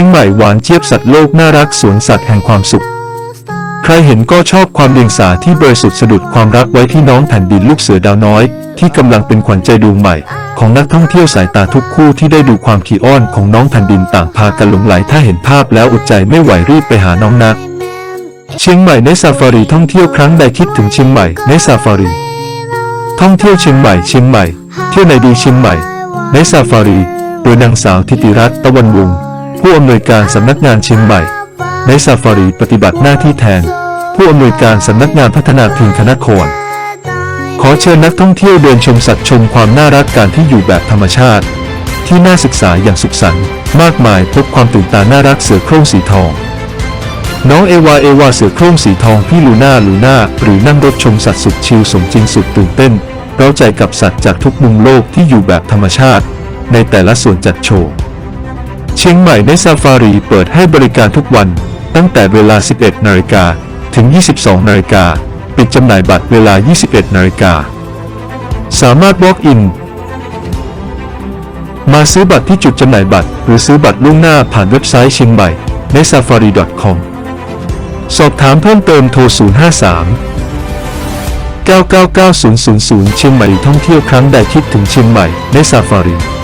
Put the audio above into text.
ชียงใหม่หวานเจี๊ยบสัตว์โลกน่ารักสวนสัตว์แห่งความสุข ใครเห็นก็ชอบความเดียงสาที่บริสุทธิ์สะดุดความรักไว้ที่น้องแผ่นดินลูกเสือดาวน้อย ที่กำลังเป็นขวัญใจดวงใหม่ ของนักท่องเที่ยวสายตาทุกคู่ที่ได้ดูความขี้อ้อนของน้องแผ่นดินต่างพากันหลงไหลถ้าเห็นภาพแล้วอดใจไม่ไหวรีบไปหาน้องนัก เชียงใหม่ในซาฟารีท่องเที่ยวครั้งใดคิดถึงเชียงใหม่ในซาฟารี ท่องเที่ยวเชียงใหม่เชียงใหม่ เที่ยวในดีเชียงใหม่ในซาฟารีโดยนางสาวทิติรัตน์ตะวันวงศ์ ผู้อำนวยการสำนักงานเชียงใหม่ในซาฟารีปฏิบัติหน้าที่แทน ผู้อำนวยการสำนักงานพัฒนาพิงคณะโคนขอเชิญนักท่องเที่ยวเดินชมสัตว์ชมความน่ารักการที่อยู่แบบธรรมชาติ ที่น่าศึกษาอย่างสุขสันต์มากมายพบความตื่นตาน่ารักเสือโคร่งสีทอง น้องเอวาเอวาเสือโคร่งสีทองพี่ลูน่าลูน่าหรือนั่งรถชมสัตว์สุดชิลสมจริงสุดตื่นเต้นเราใจกับสัตว์จากทุกมุมโลกที่อยู่แบบธรรมชาติ ในแต่ละส่วนจัดโชว์ เชียงใหม่ในซาฟารีเปิดให้บริการทุกวันตั้งแต่เวลา 11 นาฬิกาถึง 22 นาฬิกา ปิดจำหน่ายบัตรเวลา 21 นาฬิกา สามารถ walk in มาซื้อบัตรที่จุดจำหน่ายบัตร หรือซื้อบัตรล่วงหน้าผ่านเว็บไซต์เชียงใหม่ใน safari.com สอบถามเพิ่มเติมโทร 053 999 000 เชียงใหม่ท่องเที่ยวครั้งใดคิดถึงเชียงใหม่ในซาฟารี